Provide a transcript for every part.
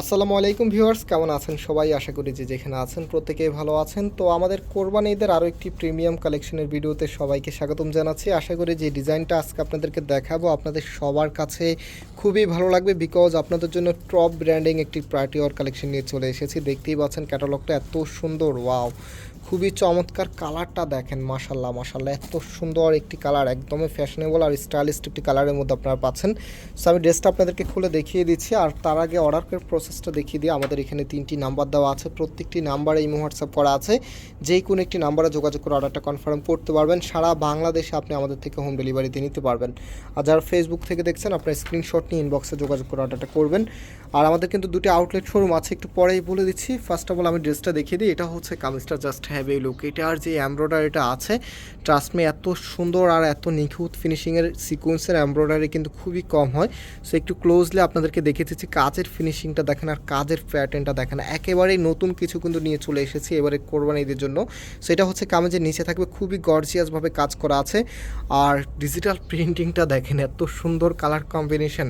আসসালামু আলাইকুম ভিউয়ার্স, কেমন আছেন সবাই? আশা করি যে যেখানে আছেন প্রত্যেকেই ভালো আছেন। তো আমাদের কোরবানি ঈদের আরও একটি প্রিমিয়াম কালেকশনের ভিডিওতে সবাইকে স্বাগতম জানাচ্ছি। আশা করি যে ডিজাইনটা আজকে আপনাদেরকে দেখাবো। আপনাদের সবার কাছে খুবই ভালো লাগবে বিকজ আপনাদের জন্য টপ ব্র্যান্ডিং একটি পার্টি ওয়ার কালেকশন নিয়ে চলে এসেছি। দেখতেই পাচ্ছেন ক্যাটালগটা এত সুন্দর ওয়াও খুবই চমৎকার কালারটা দেখেন মাশাল্লাহ মাশাল্লাহ এত সুন্দর একটি কালার একদমই ফ্যাশনেবল আর স্টাইলিস্ট একটি কালারের মধ্যে আপনারা পাচ্ছেন। সো আমি ড্রেসটা আপনাদেরকে খুলে দেখিয়ে দিচ্ছি। আর তার আগে অর্ডার করার প্রসেসটা দেখিয়ে দিয়ে আমাদের এখানে তিনটি নাম্বার দেওয়া আছে। প্রত্যেকটি নাম্বারে ইমো হোয়াটসঅ্যাপ করা আছে। যেই কোনো একটি নাম্বারে যোগাযোগ করে অর্ডারটা কনফার্ম করতে পারবেন। সারা বাংলাদেশে আপনি আমাদের থেকে হোম ডেলিভারিতে নিতে পারবেন। আর যারা ফেসবুক থেকে দেখছেন, আপনার স্ক্রিনশট নিয়ে ইনবক্সে যোগাযোগ করে অর্ডারটা করবেন। আর আমাদের কিন্তু দুটি আউটলেট শোরুম আছে। একটু পরেই বলে দিচ্ছি ফার্স্ট অফ অল আমি ড্রেসটা দেখিয়ে দিই। এটা হচ্ছে কামিজটা জাস্ট হ্যাভ এই লুক এটার যে এমব্রয়ডারিটা আছে ট্রাস্টমে এত সুন্দর আর এত নিখুঁত ফিনিশিংয়ের সিকোয়েন্সের এমব্রয়ডারি কিন্তু খুবই কম হয়। সো একটু ক্লোজলি আপনাদেরকে দেখে দিচ্ছি, কাজের ফিনিশিংটা দেখেন আর কাজের প্যাটার্নটা দেখেন। একেবারেই নতুন কিছু কিন্তু নিয়ে চলে এসেছি এবারে কোরবানি ঈদের জন্য। সেটা হচ্ছে কামেজের নিচে থাকবে, খুবই গর্জিয়াসভাবে কাজ করা আছে। আর ডিজিটাল প্রিন্টিংটা দেখেন, এত সুন্দর কালার কম্বিনেশন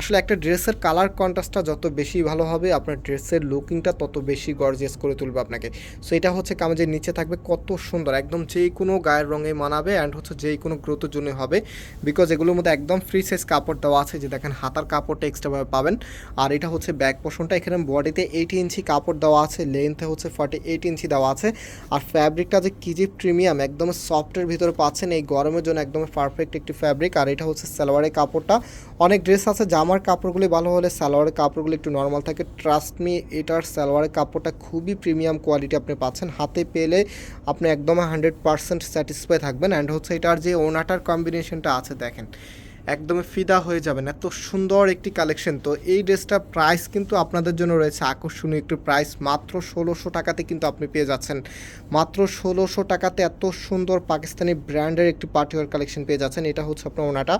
আসলে একটা ড্রেসের কালার কন্ট্রাস্টটা যত বেশি ভালো হবে, আপনার ড্রেসের লুকিংটা তত বেশি গর্জিয়াস করে তুলবে আপনাকে। সো এটা হচ্ছে কামেজের নিচে থাকবে, কত সুন্দর, একদম যে কোনো গায়ের রঙে মানাবে অ্যান্ড হচ্ছে যে কোনো গ্রোথের জন্য হবে বিকজ এগুলোর মধ্যে একদম ফ্রি সাইজ কাপড় দেওয়া আছে যে দেখেন হাতার কাপড়টা এক্সট্রাভাবে পাবেন। আর এটা হচ্ছে ব্যাক পোর্শনটা এখানে বডিতে এইটি ইঞ্চি কাপড় দেওয়া আছে লেন্থে হচ্ছে ফর্টি এইট ইঞ্চি দেওয়া আছে। আর ফ্যাব্রিকটা যে কি যে প্রিমিয়াম একদম সফটের ভিতরে পাচ্ছেন, এই গরমের জন্য একদম পারফেক্ট একটি ফ্যাব্রিক আর এটা হচ্ছে সালোয়ারের কাপড়টা। অনেক ড্রেস আছে, জামার কাপড়গুলি ভালো হলে সালোয়ারের কাপড়গুলি একটু নর্মাল থাকে। ট্রাস্ট মি এটার সালোয়ারের কাপড়টা খুবই প্রিমিয়াম কোয়ালিটি আপনি পাচ্ছেন। হাতে পেলে আপনি একদম হান্ড্রেড পারসেন্ট স্যাটিসফাই থাকবেন অ্যান্ড হচ্ছে এটার যে ওনাটার কম্বিনেশনটা আছে দেখেন। একদমই ফিদা হয়ে যাবেন। এত সুন্দর একটি কালেকশন তো এই ড্রেসটার প্রাইস কিন্তু আপনাদের জন্য রয়েছে। আকর্ষণীয় একটি প্রাইস মাত্র ষোলোশো টাকাতে কিন্তু আপনি পেয়ে যাচ্ছেন। মাত্র ষোলোশো টাকাতে এত সুন্দর পাকিস্তানি ব্র্যান্ডের একটি পার্টিওয়ার কালেকশন পেয়ে যাচ্ছেন। এটা হচ্ছে আপনার ওনাটা।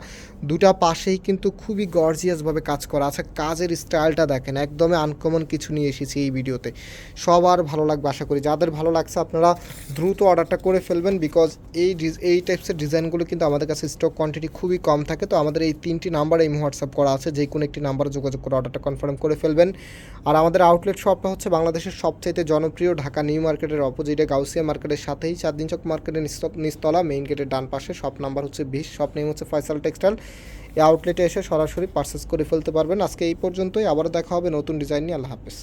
দুটা পাশেই কিন্তু খুবই গর্জিয়াসভাবে কাজ করা আছে। কাজের স্টাইলটা দেখেন। একদমই আনকমন কিছু নিয়ে এসেছি এই ভিডিওতে। সবার ভালো লাগবে আশা করি। যাদের ভালো লাগছে আপনারা দ্রুত অর্ডারটা করে ফেলবেন বিকজ এই এই টাইপসের ডিজাইনগুলো কিন্তু আমাদের কাছে স্টক কোয়ান্টিটি খুবই কম থাকে। তো আমাদের এই তিনটি নাম্বারে এই হোয়াটসঅ্যাপ করা আছে, যে কোনো একটি নাম্বারে যোগাযোগ করে অর্ডারটা কনফার্ম করে ফেলবেন। আর আমাদের আউটলেট শপটা হচ্ছে বাংলাদেশের সবচাইতে জনপ্রিয় ঢাকা নিউ মার্কেটের অপোজিটে গাউসিয়া মার্কেটের সাথেই, চার দিন চক মার্কেটের নিস্তলা মেইন গেটের ডান পাশে। শপ নাম্বার হচ্ছে বিশ, শপ নেম হচ্ছে ফয়সাল টেক্সটাইল। এই আউটলেটে এসে সরাসরি পারচেস করে ফেলতে পারবেন। আজকে এই পর্যন্তই, আবারও দেখা হবে নতুন ডিজাইন নিয়ে। আল্লাহ হাফেজ।